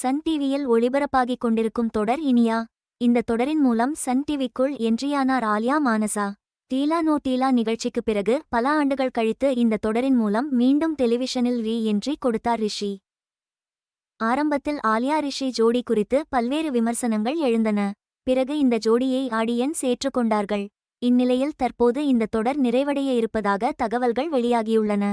Sun டிவியில் ஒளிபரப்பாகிக் கொண்டிருக்கும் தொடர் இனியா. இந்த தொடரின் மூலம் சன் டிவிக்குள் என்ட்ரியானார் Alya Manasa. Deal or no deal நிகழ்ச்சிக்கு பிறகு பல ஆண்டுகள் கழித்து இந்த தொடரின் மூலம் மீண்டும் டெலிவிஷனில் ரீ என்ட்ரி கொடுத்தார் ரிஷி. ஆரம்பத்தில் ஆலியா ரிஷி ஜோடி குறித்து பல்வேறு விமர்சனங்கள் எழுந்தன. பிறகு இந்த ஜோடியை ஆடியன்ஸ் ஏற்றுக்கொண்டார்கள் இந்நிலையில் தற்போது இந்த தொடர் நிறைவடைய இருப்பதாக தகவல்கள் வெளியாகியுள்ளன.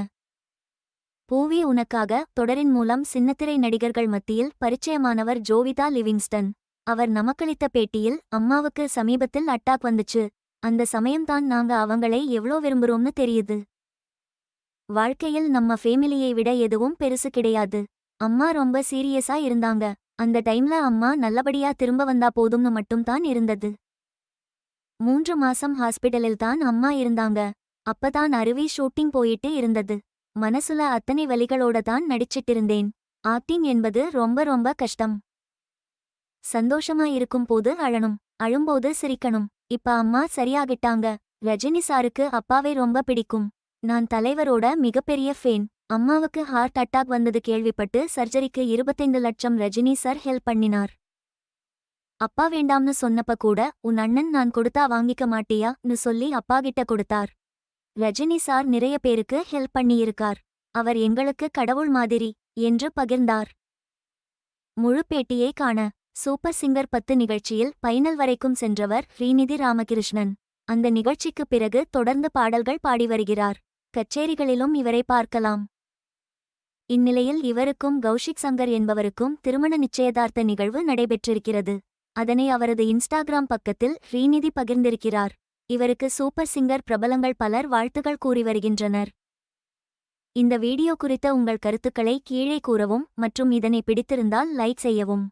பூவி உனக்காக தொடரின் மூலம் சின்னத்திரை நடிகர்கள் மத்தியில் பரிச்சயமானவர் ஜோவிதா லிவிங்ஸ்டன். அவர் நமக்களித்த பேட்டியில் அம்மாவுக்கு சமீபத்தில் அட்டாக் வந்துச்சு. அந்த சமயம்தான் நாங்க அவங்களை எவ்ளோ விரும்புறோம்னு தெரியுது. வாழ்க்கையில் நம்ம ஃபேமிலியை விட எதுவும் பெருசு கிடையாது. அம்மா ரொம்ப சீரியஸா இருந்தாங்க. அந்த டைம்ல அம்மா நல்லபடியா திரும்ப வந்தா போதும்னு மட்டும்தான் இருந்தது. மூன்று மாசம் ஹாஸ்பிடலில் தான் அம்மா இருந்தாங்க. அப்பதான் அருவி ஷூட்டிங் போயிட்டு இருந்தது. மனசுல அத்தனை வலிகளோட தான் நடிச்சிட்டிருந்தேன். ஆக்டிங் என்பது ரொம்ப ரொம்ப கஷ்டம். சந்தோஷமா இருக்கும் போது அழணும் அழும்போது சிரிக்கணும். இப்ப அம்மா சரியாகிட்டாங்க. ரஜினி சாருக்கு அப்பாவை ரொம்ப பிடிக்கும். நான் தலைவரோட மிகப்பெரிய ஃபேன் அம்மாவுக்கு ஹார்ட் அட்டாக் வந்தது கேள்விப்பட்டு சர்ஜரிக்கு இருபத்தைந்து லட்சம் ரஜினி சார் ஹெல்ப் பண்ணினார். அப்பா வேண்டாம்னு சொன்னப்ப கூட உன் அண்ணன் நான் கொடுத்தா வாங்கிக்க மாட்டியான்னு சொல்லி அப்பா கிட்ட கொடுத்தார். ரஜினி சார் நிறைய பேருக்கு ஹெல்ப் பண்ணியிருக்கார். அவர் எங்களுக்கு கடவுள் மாதிரி என்று பகிர்ந்தார். முழு பேட்டியை காண சூப்பர் சிங்கர் பத்து நிகழ்ச்சியில் பைனல் வரைக்கும் சென்றவர் ஸ்ரீநிதி ராமகிருஷ்ணன். அந்த நிகழ்ச்சிக்கு பிறகு தொடர்ந்து பாடல்கள் பாடி வருகிறார். கச்சேரிகளிலும் இவரை பார்க்கலாம். இந்நிலையில் இவருக்கும் கௌஷிக் சங்கர் என்பவருக்கும் திருமண நிச்சயதார்த்த நிகழ்வு நடைபெற்றிருக்கிறது. அதனை அவரது இன்ஸ்டாகிராம் பக்கத்தில் ஸ்ரீநிதி பகிர்ந்திருக்கிறார். இவருக்கு சூப்பர் சிங்கர் பிரபலங்கள் பலர் வாழ்த்துகள் கூறி வருகின்றனர். இந்த வீடியோ குறித்த உங்கள் கருத்துக்களை கீழே கூறவும் மற்றும் இதனை பிடித்திருந்தால் லைக் செய்யவும்.